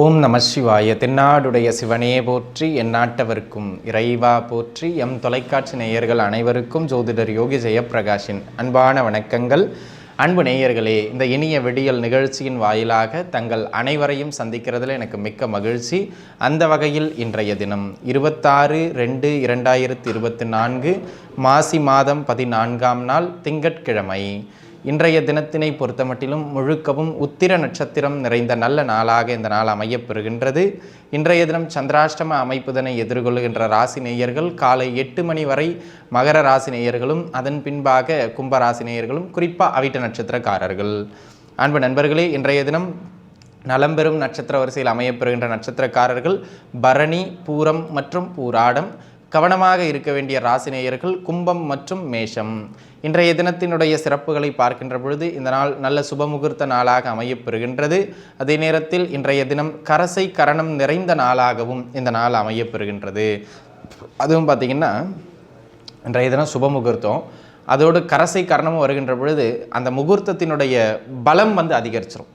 ஓம் நம சிவாய. தென்னாடுடைய சிவனே போற்றி எந்நாட்டவர்க்கும் இறைவா போற்றி எம் தொலைக்காட்சி நேயர்கள் அனைவருக்கும் ஜோதிடர் யோகி ஜெயப்பிரகாஷின் அன்பான வணக்கங்கள். அன்பு நேயர்களே இந்த இனிய விடியல் நிகழ்ச்சியின் வாயிலாக தங்கள் அனைவரையும் சந்திக்கிறதுல எனக்கு மிக்க மகிழ்ச்சி. அந்த வகையில் இன்றைய தினம் இருபத்தாறு ரெண்டு இரண்டாயிரத்தி இருபத்தி நான்கு மாசி மாதம் பதினான்காம் நாள் திங்கட்கிழமை. இன்றைய தினத்தினை பொறுத்தமட்டிலும் முழுக்கவும் உத்திர நட்சத்திரம் நிறைந்த நல்ல நாளாக இந்த நாள் அமையப்பெறுகின்றது. இன்றைய தினம் சந்திராஷ்டம அமைப்புதனை எதிர்கொள்கின்ற ராசி நேயர்கள் காலை எட்டு மணி வரை மகர ராசி நேயர்களும் அதன் பின்பாக கும்ப ராசி நேயர்களும் குறிப்பாக அவிட்ட நட்சத்திரக்காரர்கள். அன்பு நண்பர்களே இன்றைய தினம் நலம்பெறும் நட்சத்திர வரிசையில் அமையப்பெறுகின்ற நட்சத்திரக்காரர்கள் பரணி பூரம் மற்றும் பூராடம் கவனமாக இருக்க வேண்டிய ராசினேயர்கள் கும்பம் மற்றும் மேஷம். இன்றைய தினத்தினுடைய சிறப்புகளை பார்க்கின்ற பொழுது இந்த நாள் நல்ல சுபமுகூர்த்த நாளாக அமையப்பெறுகின்றது. அதே நேரத்தில் இன்றைய தினம் கரசை கரணம் நிறைந்த நாளாகவும் இந்த நாள் அமையப்பெறுகின்றது. அதுவும் பார்த்திங்கன்னா இன்றைய தினம் சுபமுகூர்த்தம். அதோடு கரசை கரணமும் வருகின்ற பொழுது அந்த முகூர்த்தத்தினுடைய பலம் வந்து அதிகரிச்சிடும்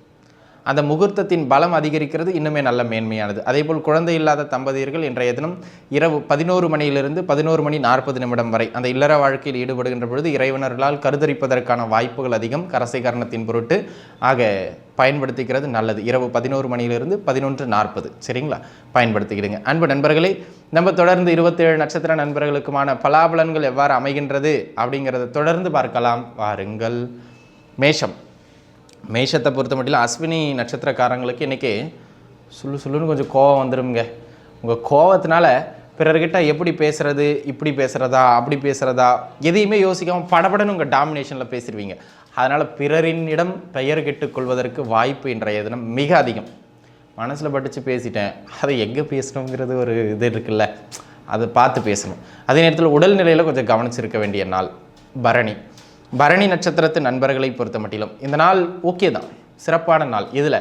அந்த முகூர்த்தத்தின் பலம் அதிகரிக்கிறது இன்னுமே நல்ல மேன்மையானது. அதேபோல் குழந்தை இல்லாத தம்பதியர்கள் இன்றைய தினம் இரவு பதினோரு மணியிலிருந்து பதினோரு மணி நாற்பது நிமிடம் வரை அந்த இல்லற வாழ்க்கையில் ஈடுபடுகின்ற பொழுது இறைவனர்களால் கருதரிப்பதற்கான வாய்ப்புகள் அதிகம். கரசை கரணத்தின் பொருட்டு. ஆக பயன்படுத்திக்கிறது நல்லது. இரவு பதினோரு மணியிலிருந்து பதினொன்று நாற்பது. சரிங்களா? பயன்படுத்திக்கிடுங்க. அன்பு நண்பர்களே நம்ம தொடர்ந்து இருபத்தேழு நட்சத்திர நண்பர்களுக்குமான பலாபலன்கள் எவ்வாறு அமைகின்றது அப்படிங்கிறத தொடர்ந்து பார்க்கலாம். வாருங்கள். மேஷம். மேஷத்தை பொறுத்த மட்டும் அஸ்வினி நட்சத்திரக்காரங்களுக்கு இன்றைக்கி சுள்ளு சுள்ளுன்னு கொஞ்சம் கோவம் வந்துடுங்க உங்கள் கோவத்தினால பிறர்கிட்ட எப்படி பேசுகிறது இப்படி பேசுகிறதா அப்படி பேசுகிறதா எதையுமே யோசிக்காமல் படபடன்னு உங்கள் டாமினேஷனில் பேசிடுவீங்க அதனால் பிறரினிடம் பெயர் கெட்டுக்கொள்வதற்கு வாய்ப்பு இன்றைய தினம் மிக அதிகம். மனசில் பட்டுச்சு பேசிட்டேன். அதை எங்கே பேசணுங்கிறது ஒரு இது இருக்குல்ல. அதை பார்த்து பேசணும். அதே நேரத்தில் உடல்நிலையில் கொஞ்சம் கவனிச்சிருக்க வேண்டிய நாள். பரணி. பரணி நட்சத்திரத்து நண்பர்களை பொறுத்த மட்டிலும் இந்த நாள் ஓகே தான். சிறப்பான நாள். இதில்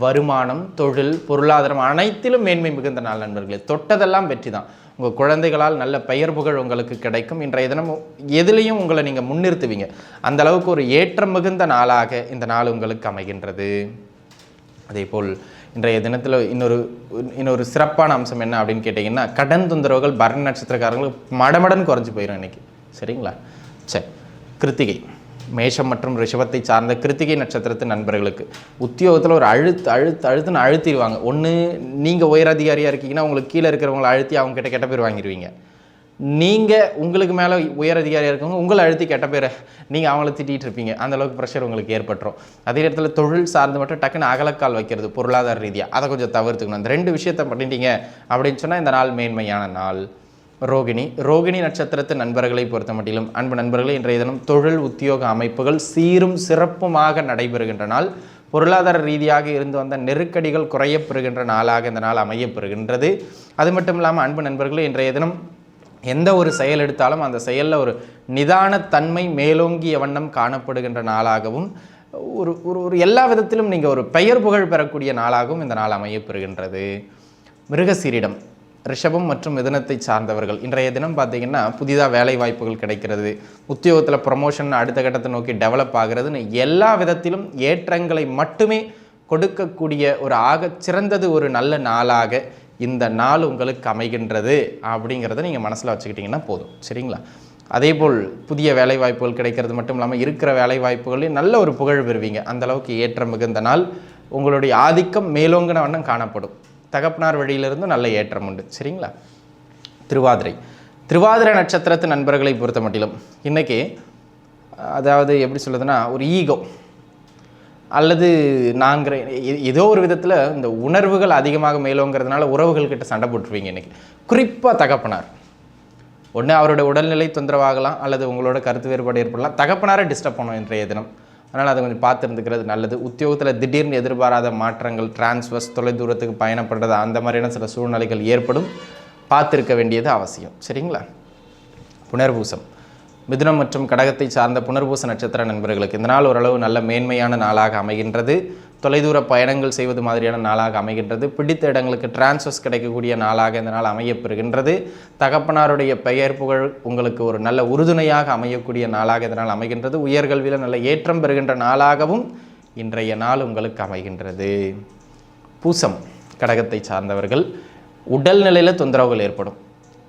வருமானம் தொழில் பொருளாதாரம் அனைத்திலும் மேன்மை மிகுந்த நாள் நண்பர்களே. தொட்டதெல்லாம் வெற்றி தான். உங்கள் குழந்தைகளால் நல்ல பெயர் புகழ் உங்களுக்கு கிடைக்கும். இன்றைய தினம் எதுலேயும் உங்களை நீங்கள் முன்னிறுத்துவீங்க. அந்த அளவுக்கு ஒரு ஏற்றம் மிகுந்த நாளாக இந்த நாள் உங்களுக்கு அமைகின்றது. அதேபோல் இன்றைய தினத்தில் இன்னொரு இன்னொரு சிறப்பான அம்சம் என்ன அப்படின்னு கேட்டிங்கன்னா கடன் தொந்தரவுகள் பரணி நட்சத்திரக்காரங்களுக்கு மடமடன் குறைஞ்சி போயிடும் இன்றைக்கி சரிங்களா? சரி. கிருத்திகை. மேஷம் மற்றும் ரிஷபத்தை சார்ந்த கிருத்திகை நட்சத்திரத்து நண்பர்களுக்கு உத்தியோகத்தில் ஒரு அழுத்து அழுத்து அழுத்துன்னு அழுத்திடுவாங்க. ஒன்று நீங்கள் உயர் அதிகாரியாக இருக்கீங்கன்னா உங்களுக்கு கீழே இருக்கிறவங்களை அழுத்தி அவங்க கிட்ட கெட்ட பேர் வாங்கிடுவீங்க. நீங்கள் உங்களுக்கு மேலே உயர் அதிகாரியாக இருக்கவங்க உங்களை அழுத்தி கெட்ட பேரை நீங்கள் அவங்கள திட்டிகிட்டு இருப்பீங்க. அந்த அளவுக்கு ப்ரெஷர் உங்களுக்கு ஏற்பட்டுரும். அதே இடத்துல தொழில் சார்ந்து மட்டும் டக்குன்னு அகலக்கால் வைக்கிறது பொருளாதார ரீதியாக அதை கொஞ்சம் தவிர்த்துக்கணும். அந்த ரெண்டு விஷயத்தை பண்ணிட்டீங்க அப்படின்னு சொன்னால் இந்த நாள் மேன்மையான நாள். ரோகிணி. ரோகிணி நட்சத்திரத்து நண்பர்களை பொறுத்த மட்டிலும் அன்பு நண்பர்களே இன்றைய தினம் தொழில் உத்தியோக அமைப்புகள் சீரும் சிறப்புமாக நடைபெறுகின்ற நாள். பொருளாதார ரீதியாக இருந்து வந்த நெருக்கடிகள் குறையப்பெறுகின்ற நாளாக இந்த நாள் அமையப்பெறுகின்றது. அது மட்டும் இல்லாமல் அன்பு நண்பர்களே இன்றைய தினம் எந்த ஒரு செயல் எடுத்தாலும் அந்த செயலில் ஒரு நிதானத்தன்மை மேலோங்கிய வண்ணம் காணப்படுகின்ற நாளாகவும் ஒரு ஒரு ஒரு எல்லா விதத்திலும் நீங்கள் ஒரு பெயர் புகழ் பெறக்கூடிய நாளாகவும் இந்த நாள் அமையப்பெறுகின்றது. மிருகசீரிடம். ரிஷபம் மற்றும் மிதனத்தை சார்ந்தவர்கள். இன்றைய தினம் பார்த்தீங்கன்னா புதிதாக வேலை வாய்ப்புகள் கிடைக்கிறது. உத்தியோகத்தில் ப்ரமோஷன் அடுத்த கட்டத்தை நோக்கி டெவலப் ஆகிறதுன்னு எல்லா விதத்திலும் ஏற்றங்களை மட்டுமே கொடுக்கக்கூடிய ஒரு ஆக சிறந்தது ஒரு நல்ல நாளாக இந்த நாள் உங்களுக்கு அமைகின்றது அப்படிங்கிறத நீங்கள் மனசில் வச்சுக்கிட்டிங்கன்னா போதும். சரிங்களா? அதேபோல் புதிய வேலை வாய்ப்புகள் கிடைக்கிறது மட்டும் இல்லாமல் இருக்கிற வேலை வாய்ப்புகளையும் நல்ல ஒரு புகழ் பெறுவீங்க. அந்த அளவுக்கு ஏற்றம் மிகுந்த நாள் உங்களுடைய ஆதிக்கம் மேலோங்கின வண்ணம் காணப்படும். தகப்பனார் வழியிலிருந்து நல்ல ஏற்றம் உண்டு. சரிங்களா? திருவாதிரை. திருவாதிரை நட்சத்திரத்து நண்பர்களை பொறுத்த மட்டிலும் இன்றைக்கி அதாவது எப்படி சொல்லுதுன்னா ஒரு ஈகோ. அல்லது நாங்கிற எ- ஏதோ ஒரு விதத்தில் இந்த உணர்வுகள் அதிகமாக மேலோங்கிறதுனால உறவுகள்கிட்ட சண்டை போட்டுருவீங்க இன்றைக்கி குறிப்பாக தகப்பனார். ஒன்று அவரோட உடல்நிலை தொந்தரவாகலாம் அல்லது உங்களோட கருத்து வேறுபாடு ஏற்படலாம். தகப்பனாரை டிஸ்டர்ப் பண்ணும் இன்றைய தினம். அதனால் அதை கொஞ்சம் பார்த்து இருந்துக்கிறது நல்லது. உத்தியோகத்தில் திடீர்னு எதிர்பாராத மாற்றங்கள் டிரான்ஸ்வர்ஸ் தொலைதூரத்துக்கு பயணப்படுறது அந்த மாதிரியான சில சூழ்நிலைகள் ஏற்படும். பார்த்துருக்க வேண்டியது அவசியம். சரிங்களா? புனர்பூசம். மிதுனம் மற்றும் கடகத்தை சார்ந்த புனர்பூச நட்சத்திர நண்பர்களுக்கு இந்த நாள் ஓரளவு நல்ல மேன்மையான நாளாக அமைகின்றது. தொலைதூர பயணங்கள் செய்வது மாதிரியான நாளாக அமைகின்றது. பிடித்த இடங்களுக்கு டிரான்ஸ்ஃபர்ஸ் கிடைக்கக்கூடிய நாளாக இந்த நாள் அமையப்பெறுகின்றது. தகப்பனாருடைய பெயர் புகழ் உங்களுக்கு ஒரு நல்ல உறுதுணையாக அமையக்கூடிய நாளாக இந்த நாள் அமைகின்றது. உயர்கல்வியில் நல்ல ஏற்றம் பெறுகின்ற நாளாகவும் இன்றைய நாள் உங்களுக்கு அமைகின்றது. பூசம் கடகத்தை சார்ந்தவர்கள் உடல் நிலையில் தொந்தரவுகள் ஏற்படும்.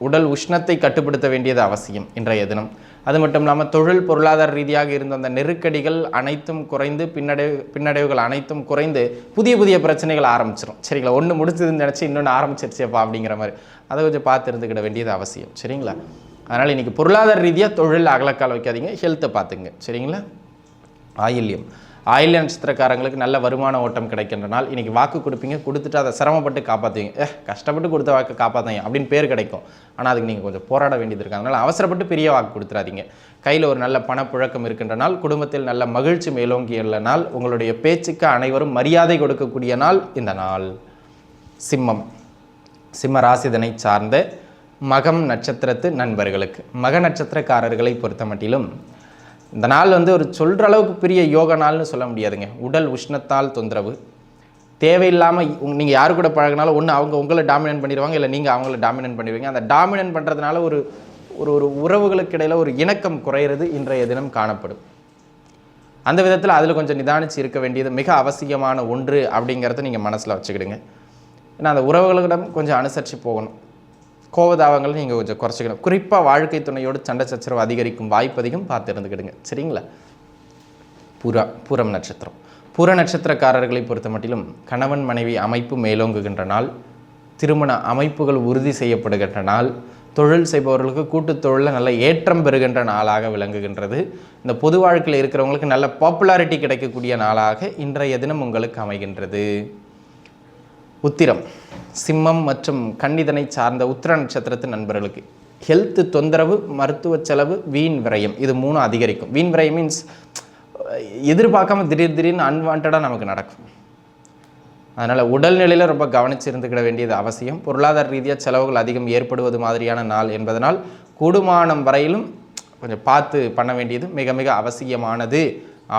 உடல் உஷ்ணத்தை கட்டுப்படுத்த வேண்டியது அவசியம் இன்றைய தினம். அது மட்டும் இல்லாமல் தொழில் பொருளாதார ரீதியாக இருந்த அந்த நெருக்கடிகள் அனைத்தும் குறைந்து பின்னடைவு பின்னடைவுகள் அனைத்தும் குறைந்து புதிய புதிய பிரச்சனைகள் ஆரம்பிச்சிடும் சரிங்களா? ஒன்று முடிச்சதுன்னு நினச்சி இன்னொன்று ஆரம்பிச்சிருச்சேப்பா அப்படிங்கிற மாதிரி. அதை கொஞ்சம் பார்த்து இருந்துக்கிட வேண்டியது அவசியம். சரிங்களா? அதனால் இன்றைக்கி பொருளாதார ரீதியாக தொழில் அகலக்கால் வைக்காதீங்க ஹெல்த்தை பார்த்துங்க சரிங்களா? ஆயில்யம். ஆயில் நட்சத்திரக்காரங்களுக்கு நல்ல வருமான ஓட்டம் கிடைக்கின்ற நாள் இன்றைக்கி வாக்கு கொடுப்பீங்க கொடுத்துட்டு அதை சிரமப்பட்டு காப்பாற்றுவீங்க ஏ கஷ்டப்பட்டு கொடுத்த வாக்கு காப்பாற்றுங்க அப்படின்னு பேர் கிடைக்கும். ஆனால் அதுக்கு நீங்கள் கொஞ்சம் போராட வேண்டியது இருக்கு. அதனால் அவசரப்பட்டு பெரிய வாக்கு கொடுத்துறாதீங்க. கையில் ஒரு நல்ல பணப்புழக்கம் இருக்கின்ற நாள் குடும்பத்தில் நல்ல மகிழ்ச்சி மேலோங்கியுள்ள நாள் உங்களுடைய பேச்சுக்கு அனைவரும் மரியாதை கொடுக்கக்கூடிய நாள் இந்த நாள். சிம்மம். சிம்ம ராசிதனை சார்ந்த மகம் நட்சத்திரத்து நண்பர்களுக்கு மக நட்சத்திரக்காரர்களை பொறுத்த மட்டிலும் இந்த நாள் வந்து ஒரு சொல்கிற அளவுக்கு பெரிய யோக நாள்னு சொல்ல முடியாதுங்க. உடல் உஷ்ணத்தால் தொந்தரவு. தேவையில்லாமல் நீங்கள் யார் கூட பழகினாலும் ஒன்று அவங்க உங்களை டாமினேட் பண்ணிடுவாங்க இல்லை நீங்கள் அவங்கள டாமினேட் பண்ணிடுவீங்க அந்த டாமினேட் பண்ணுறதுனால ஒரு ஒரு ஒரு உறவுகளுக்கு இடையில் ஒரு இணக்கம் குறையிறது இன்றைய தினம் காணப்படும். அந்த விதத்தில் அதில் கொஞ்சம் நிதானிச்சு இருக்க வேண்டியது மிக அவசியமான ஒன்று அப்படிங்கிறத நீங்கள் மனசில் வச்சுக்கிடுங்க. ஏன்னா அந்த உறவுகளிடம் கொஞ்சம் அனுசரித்து போகணும். கோவதாவங்களை நீங்கள் கொஞ்சம் குறைச்சிக்கணும். குறிப்பாக வாழ்க்கை துணையோடு சண்டை சச்சரவு அதிகரிக்கும் வாய்ப்பு அதிகம் பார்த்து இருந்துக்கிடுங்க. சரிங்களா? புறா பூரம் நட்சத்திரம். பூர நட்சத்திரக்காரர்களை பொறுத்த மட்டிலும் கணவன் மனைவி அமைப்பு மேலோங்குகின்ற நாள் திருமண அமைப்புகள் உறுதி செய்யப்படுகின்ற நாள் தொழில் செய்பவர்களுக்கு கூட்டுத் தொழிலில் நல்ல ஏற்றம் பெறுகின்ற நாளாக விளங்குகின்றது. இந்த பொது வாழ்க்கையில் இருக்கிறவங்களுக்கு நல்ல பாப்புலாரிட்டி கிடைக்கக்கூடிய நாளாக இன்றைய தினம் உங்களுக்கு அமைகின்றது. உத்திரம் சிம்மம் மற்றும் கன்னிதனை சார்ந்த உத்திர நட்சத்திரத்து நண்பர்களுக்கு. ஹெல்த் தொந்தரவு மருத்துவ செலவு வீண் விரயம் இது மூணும் அதிகரிக்கும். வீண் விரயம் மீன்ஸ் எதிர்பார்க்காம திடீர் திடீர்னு அன்வான்டாக நமக்கு நடக்கும். அதனால் உடல்நிலையில் ரொம்ப கவனித்து இருந்துக்கிட வேண்டியது அவசியம். பொருளாதார ரீதியாக செலவுகள் அதிகம் ஏற்படுவது மாதிரியான நாள் என்பதனால் கூடுமானம் வரையிலும் கொஞ்சம் பார்த்து பண்ண வேண்டியது மிக மிக அவசியமானது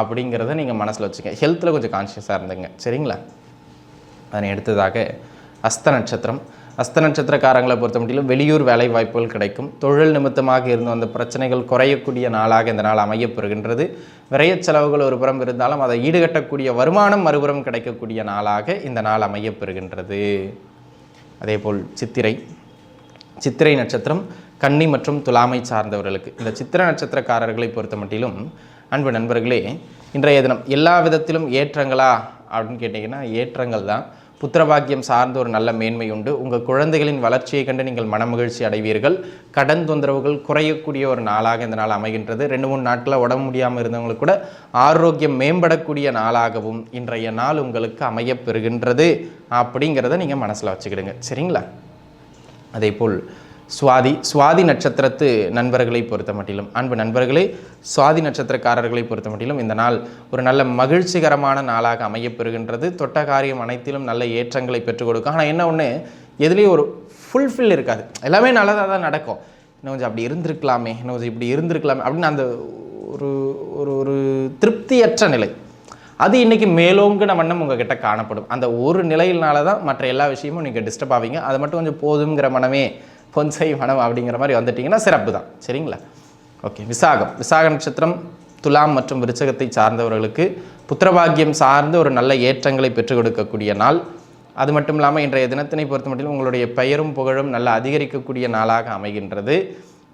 அப்படிங்கிறத நீங்கள் மனசில் வச்சுக்க ஹெல்த்தில் கொஞ்சம் கான்ஷியஸாக இருந்துங்க. சரிங்களா? அதனை அடுத்ததாக அஸ்த நட்சத்திரம். அஸ்த நட்சத்திரக்காரங்களை பொறுத்த மட்டிலும் வெளியூர் வேலை வாய்ப்புகள் கிடைக்கும். தொழில் நிமித்தமாக இருந்து அந்த பிரச்சனைகள் குறையக்கூடிய நாளாக இந்த நாள் அமையப்பெறுகின்றது. விரைய செலவுகள் ஒரு புறம் இருந்தாலும் அதை ஈடுகட்டக்கூடிய வருமானம் மறுபுறம் கிடைக்கக்கூடிய நாளாக இந்த நாள் அமையப்பெறுகின்றது. அதேபோல் சித்திரை. சித்திரை நட்சத்திரம் கன்னி மற்றும் துலாமை சார்ந்தவர்களுக்கு. இந்த சித்திர நட்சத்திரக்காரர்களை பொறுத்த மட்டிலும் அன்பு நண்பர்களே இன்றைய தினம் எல்லா விதத்திலும் ஏற்றங்களா அப்படின்னு கேட்டிங்கன்னா ஏற்றங்கள் தான். புத்திரபாக்கியம் சார்ந்த ஒரு நல்ல மேன்மை உண்டு. உங்கள் குழந்தைகளின் வளர்ச்சியை கண்டு நீங்கள் மனமகிழ்ச்சி அடைவீர்கள். கடன் தொந்தரவுகள் குறையக்கூடிய ஒரு நாளாக இந்த நாள் அமைகின்றது. ரெண்டு மூணு நாட்களில் உடம்பு முடியாமல் இருந்தவங்களுக்கு கூட ஆரோக்கியம் மேம்படக்கூடிய நாளாகவும் இன்றைய நாள் உங்களுக்கு அமையப்பெறுகின்றது அப்படிங்கிறத நீங்கள் மனசில் வச்சுக்கிடுங்க. சரிங்களா? அதே போல் சுவாதி சுவாதி நட்சத்திரத்து நண்பர்களை பொறுத்த மட்டிலும் அன்பு நண்பர்களே சுவாதி நட்சத்திரக்காரர்களை பொறுத்த மட்டிலும் இந்த நாள் ஒரு நல்ல மகிழ்ச்சிகரமான நாளாக அமையப்பெறுகின்றது. தொட்ட காரியம் அனைத்திலும் நல்ல ஏற்றங்களை பெற்றுக் கொடுக்கும். ஆனால் என்ன ஒன்று எதுலேயும் ஒரு ஃபுல்ஃபில் இருக்காது. எல்லாமே நல்லதாக தான் நடக்கும். இன்னும் கொஞ்சம் அப்படி இருந்திருக்கலாமே இன்னும் கொஞ்சம் இப்படி இருந்திருக்கலாமே அப்படின்னு அந்த ஒரு ஒரு ஒரு திருப்தியற்ற நிலை. அது இன்றைக்கி மேலோங்கின வண்ணம் உங்ககிட்ட காணப்படும். அந்த ஒரு நிலையினால தான் மற்ற எல்லா விஷயமும் நீங்கள் டிஸ்டர்ப் ஆவீங்க. அது மட்டும் கொஞ்சம் போதுங்கிற மனமே பொன்சை மனம் அப்படிங்கிற மாதிரி வந்துட்டிங்கன்னா சிறப்பு தான். சரிங்களா? ஓகே விசாகம். விசாக நட்சத்திரம் துலாம் மற்றும் விருச்சகத்தை சார்ந்தவர்களுக்கு புத்திரபாகியம் சார்ந்து ஒரு நல்ல ஏற்றங்களை பெற்றுக் கொடுக்கக்கூடிய நாள். அது மட்டும் இல்லாமல் இன்றைய தினத்தினை பொறுத்த மட்டும் உங்களுடைய பெயரும் புகழும் நல்ல அதிகரிக்கக்கூடிய நாளாக அமைகின்றது.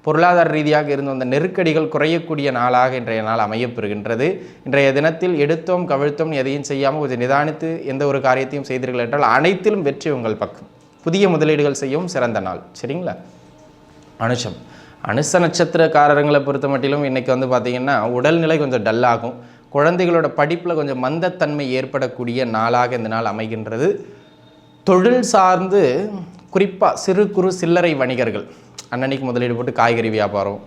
பொருளாதார ரீதியாக இருந்து வந்த நெருக்கடிகள் குறையக்கூடிய நாளாக இன்றைய நாள் அமையப்பெறுகின்றது இன்றைய தினத்தில் எடுத்தோம் கவிழ்த்தோம் எதையும் செய்யாமல் கொஞ்சம் நிதானித்து எந்த ஒரு காரியத்தையும் செய்தீர்கள் என்றால் அனைத்திலும் வெற்றி உங்கள் பக்கம். புதிய முதலீடுகள் செய்யவும் சிறந்த நாள். சரிங்களா? அனுஷம். அனுச நட்சத்திரக்காரர்களை பொறுத்த மட்டிலும் இன்றைக்கி வந்து பார்த்திங்கன்னா உடல்நிலை கொஞ்சம் டல்லாகும் குழந்தைகளோட படிப்பில் கொஞ்சம் மந்தத்தன்மை ஏற்படக்கூடிய நாளாக இந்த நாள் அமைகின்றது. தொழில் சார்ந்து குறிப்பாக சிறு குறு சில்லறை வணிகர்கள். அன்னன்னைக்கு முதலீடு போட்டு காய்கறி வியாபாரம்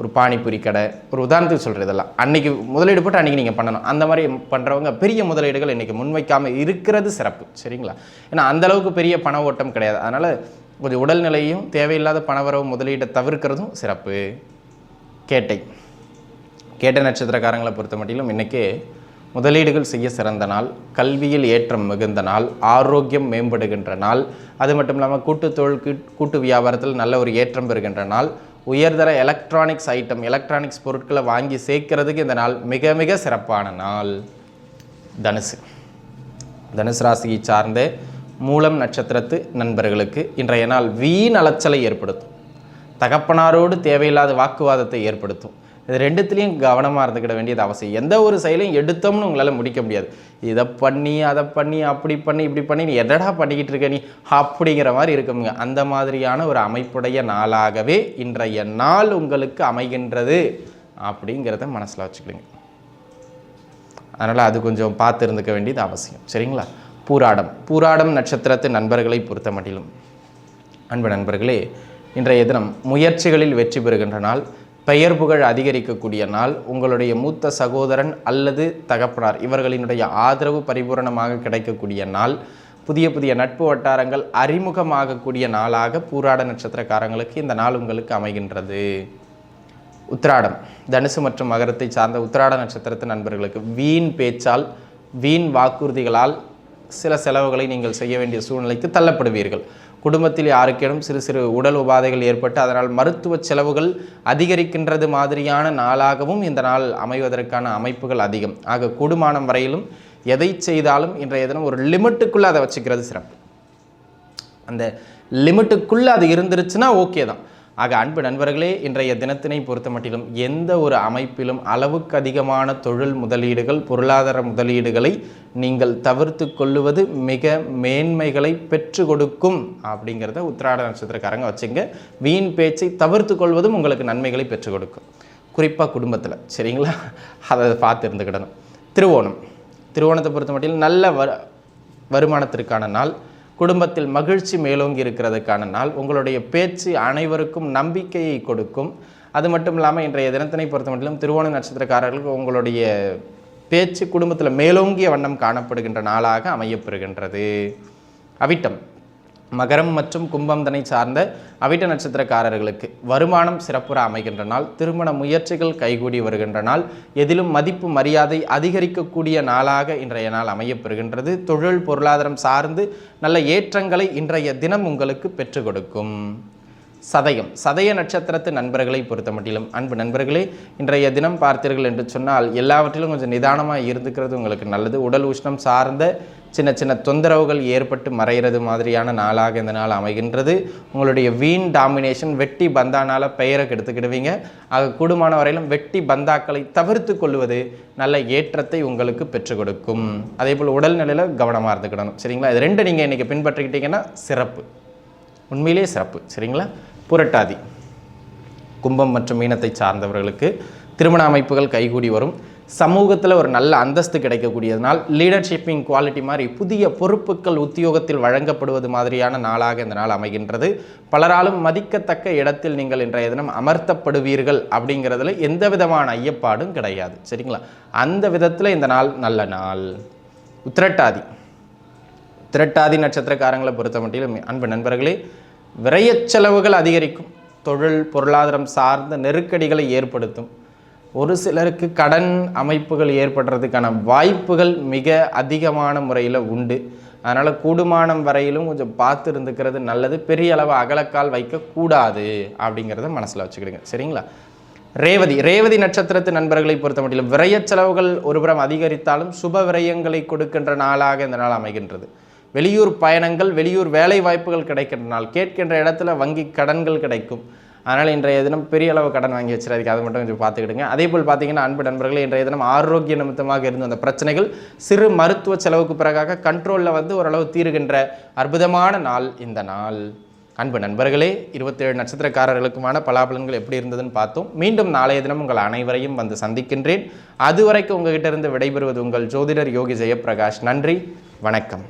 ஒரு பானிபூரி கடை ஒரு உதாரணத்துக்கு சொல்கிறது இதெல்லாம். அன்றைக்கி முதலீடு போட்டு அன்றைக்கி நீங்கள் பண்ணணும். அந்த மாதிரி பண்ணுறவங்க பெரிய முதலீடுகள் இன்றைக்கி முன்வைக்காமல் இருக்கிறது சிறப்பு சரிங்களா? ஏன்னா அந்தளவுக்கு பெரிய பண ஓட்டம் கிடையாது. அதனால் கொஞ்சம் உடல்நிலையும் தேவையில்லாத பணவரவு முதலீட்டை தவிர்க்கிறதும் சிறப்பு. கேட்டை. கேட்ட நட்சத்திரக்காரங்களை பொறுத்த மட்டிலும் இன்றைக்கி முதலீடுகள் செய்ய சிறந்த நாள் கல்வியில் ஏற்றம் மிகுந்த நாள் ஆரோக்கியம் மேம்படுகின்ற நாள் அது மட்டும் இல்லாமல் கூட்டு தொழில் கூட்டு வியாபாரத்தில் நல்ல ஒரு ஏற்றம் பெறுகின்ற நாள் உயர்தர எலக்ட்ரானிக்ஸ் ஐட்டம் எலக்ட்ரானிக்ஸ் பொருட்களை வாங்கி சேர்க்கிறதுக்கு இந்த நாள் மிக மிக சிறப்பான நாள். தனுசு. தனுசு ராசியை சார்ந்த மூலம் நட்சத்திரத்து நண்பர்களுக்கு இன்றைய நாள் வீண் அலைச்சலை ஏற்படுத்தும். தகப்பனாரோடு தேவையில்லாத வாக்குவாதத்தை ஏற்படுத்தும். இது ரெண்டுத்துலேயும் கவனமாக இருந்துக்கிட வேண்டியது அவசியம். எந்த ஒரு செயலையும் எடுத்தோம்னு உங்களால் முடிக்க முடியாது. இதை பண்ணி அதை பண்ணி அப்படி பண்ணி இப்படி பண்ணி நீ எதடா பண்ணிக்கிட்டு இருக்க நீ? அப்படிங்கிற மாதிரி இருக்குங்க. அந்த மாதிரியான ஒரு அமைப்புடைய நாளாகவே இன்றைய நாள் உங்களுக்கு அமைகின்றது அப்படிங்கிறத மனசில் வச்சுக்கிடுங்க. அதனால் அது கொஞ்சம் பார்த்து இருந்துக்க வேண்டியது அவசியம். சரிங்களா? பூராடம். பூராடம் நட்சத்திரத்து நண்பர்களை பொறுத்த மட்டிலும். அன்பு நண்பர்களே இன்றைய தினம் முயற்சிகளில் வெற்றி பெறுகின்ற நாள். பெயர் புகழ் அதிகரிக்கக்கூடிய நாள் உங்களுடைய மூத்த சகோதரன் அல்லது தகப்பனார் இவர்களினுடைய ஆதரவு பரிபூரணமாக கிடைக்கக்கூடிய நாள் புதிய புதிய நட்பு வட்டாரங்கள் அறிமுகமாகக்கூடிய நாளாக பூராட நட்சத்திரக்காரங்களுக்கு இந்த நாள் உங்களுக்கு அமைகின்றது. உத்திராடம் தனுசு மற்றும் மகரத்தை சார்ந்த உத்திராட நட்சத்திரத்து நண்பர்களுக்கு வீண் பேச்சால் வீண் வாக்குறுதிகளால் சில செலவுகளை நீங்கள் செய்ய வேண்டிய சூழ்நிலைக்கு தள்ளப்படுவீர்கள். குடும்பத்தில் யாருக்கேனும் சிறு சிறு உடல் உபாதைகள் ஏற்பட்டு அதனால் மருத்துவ செலவுகள் அதிகரிக்கின்றது மாதிரியான நாளாகவும் இந்த நாள் அமைவதற்கான அமைப்புகள் அதிகம். ஆக கூடுமானம் வரையிலும் எதை செய்தாலும் இன்றைய தினம் ஒரு லிமிட்டுக்குள்ளே அதை வச்சுக்கிறது சிறப்பு. அந்த லிமிட்டுக்குள்ளே அது இருந்துருச்சுன்னா ஓகே தான். ஆக அன்பு நண்பர்களே இன்றைய தினத்தினை பொறுத்த மட்டிலும் எந்த ஒரு அமைப்பிலும் அளவுக்கு அதிகமான தொழில் முதலீடுகள் பொருளாதார முதலீடுகளை நீங்கள் தவிர்த்து கொள்ளுவது மிக மேன்மைகளை பெற்று கொடுக்கும் அப்படிங்கிறத உத்திராட நட்சத்திரக்காரங்க வச்சுங்க. வீண் பேச்சை தவிர்த்து கொள்வதும் உங்களுக்கு நன்மைகளை பெற்றுக் கொடுக்கும். குறிப்பாக குடும்பத்தில் சரிங்களா? அதை பார்த்து இருந்துக்கிடணும். திருவோணம். திருவோணத்தை பொறுத்த மட்டிலும் நல்ல வ வருமானத்திற்கான நாள். குடும்பத்தில் மகிழ்ச்சி மேலோங்கி இருக்கிறதுக்கான நாள். உங்களுடைய பேச்சு அனைவருக்கும் நம்பிக்கையை கொடுக்கும். அது மட்டும் இல்லாமல் இன்றைய தினத்தினை பொறுத்த மட்டும் திருவோண நட்சத்திரக்காரர்களுக்கு உங்களுடைய பேச்சு குடும்பத்தில் மேலோங்கிய வண்ணம் காணப்படுகின்ற நாளாக அமையப்பெறுகின்றது அவிட்டம். மகரம் மற்றும் கும்பம் தனை சார்ந்த அவிட்ட நட்சத்திரக்காரர்களுக்கு வருமானம் சிறப்புற அமைகின்ற நாள் திருமண முயற்சிகள் கைகூடி வருகின்ற நாள் எதிலும் மதிப்பு மரியாதை அதிகரிக்கக்கூடிய நாளாக இன்றைய நாள் அமையப்பெறுகின்றது. தொழில் பொருளாதாரம் சார்ந்து நல்ல ஏற்றங்களை இன்றைய தினம் உங்களுக்கு பெற்றுக் கொடுக்கும். சதயம். சதய நட்சத்திரத்து நண்பர்களை பொறுத்த மட்டிலும் அன்பு நண்பர்களே இன்றைய தினம் பார்த்தீர்கள் என்று சொன்னால் எல்லாவற்றிலும் கொஞ்சம் நிதானமாக இருந்துக்கிறது உங்களுக்கு நல்லது. உடல் உஷ்ணம் சார்ந்த சின்ன சின்ன தொந்தரவுகள் ஏற்பட்டு மறைகிறது மாதிரியான நாளாக இந்த நாள் அமைகின்றது. உங்களுடைய வீண் டாமினேஷன் வெட்டி பந்தானால் பெயரை கெடுத்துக்கிடுவீங்க. ஆக கூடுமான வரையிலும் வெட்டி பந்தாக்களை தவிர்த்து கொள்வது நல்ல ஏற்றத்தை உங்களுக்கு பெற்றுக் கொடுக்கும். அதே போல் உடல்நிலையில் கவனமாக இருந்துக்கிடணும். சரிங்களா? இது ரெண்டு நீங்கள் இன்றைக்கி பின்பற்றிக்கிட்டீங்கன்னா சிறப்பு. உண்மையிலேயே சிறப்பு. சரிங்களா? புரட்டாதி. கும்பம் மற்றும் மீனத்தை சார்ந்தவர்களுக்கு திருமண அமைப்புகள் கைகூடி வரும். சமூகத்தில் ஒரு நல்ல அந்தஸ்து கிடைக்கக்கூடியதுனால் லீடர்ஷிப்பிங் குவாலிட்டி மாதிரி புதிய பொறுப்புகள் உத்தியோகத்தில் வழங்கப்படுவது மாதிரியான நாளாக இந்த நாள் அமைகின்றது. பலராலும் மதிக்கத்தக்க இடத்தில் நீங்கள் இன்றைய தினம் அமர்த்தப்படுவீர்கள் அப்படிங்கிறதுல எந்த விதமான ஐயப்பாடும் கிடையாது. சரிங்களா? அந்த விதத்தில் இந்த நாள் நல்ல நாள். உத்திரட்டாதி. திரட்டாதி நட்சத்திரக்காரங்களை பொறுத்த மட்டிலும் அன்பு நண்பர்களே விரயச் செலவுகள் அதிகரிக்கும். தொழில் பொருளாதாரம் சார்ந்த நெருக்கடிகளை ஏற்படுத்தும். ஒரு சிலருக்கு கடன் அமைப்புகள் ஏற்படுறதுக்கான வாய்ப்புகள் மிக அதிகமான முறையில் உண்டு. அதனால் கூடுமானம் வரையிலும் கொஞ்சம் பார்த்து இருந்துக்கிறது நல்லது. பெரிய அளவு அகலக்கால் வைக்கக்கூடாது அப்படிங்கிறத மனசில் வச்சுக்கிடுங்க. சரிங்களா? ரேவதி ரேவதி நட்சத்திரத்து நண்பர்களை பொறுத்த மட்டும் விரயச் செலவுகள் ஒருபுறம் அதிகரித்தாலும் சுப விரயங்களை கொடுக்கின்ற நாளாக இந்த நாள் அமைகின்றது. வெளியூர் பயணங்கள் வெளியூர் வேலை வாய்ப்புகள் கிடைக்கின்ற நாள். கேட்கின்ற இடத்துல வங்கி கடன்கள் கிடைக்கும். அதனால் இன்றைய தினம் பெரிய அளவு கடன் வாங்கி வச்சிடாதீங்க. அதை மட்டும் கொஞ்சம் பார்த்துக்கிடுங்க. அதே போல் பார்த்தீங்கன்னா அன்பு நண்பர்களே இன்றைய தினம் ஆரோக்கிய நிமித்தமாக இருந்த அந்த பிரச்சனைகள் சிறு மருத்துவ செலவுக்கு பிறகாக கண்ட்ரோலில் வந்து ஓரளவு தீருகின்ற அற்புதமான நாள் இந்த நாள். அன்பு நண்பர்களே இருபத்தேழு நட்சத்திரக்காரர்களுக்குமான பலாபலன்கள் எப்படி இருந்ததுன்னு பார்த்தோம். மீண்டும் நாளைய தினம் உங்கள் அனைவரையும் வந்து சந்திக்கின்றேன். அதுவரைக்கும் உங்ககிட்ட இருந்து விடைபெறுவது உங்கள் ஜோதிடர் யோகி ஜெயப்பிரகாஷ். நன்றி வணக்கம்.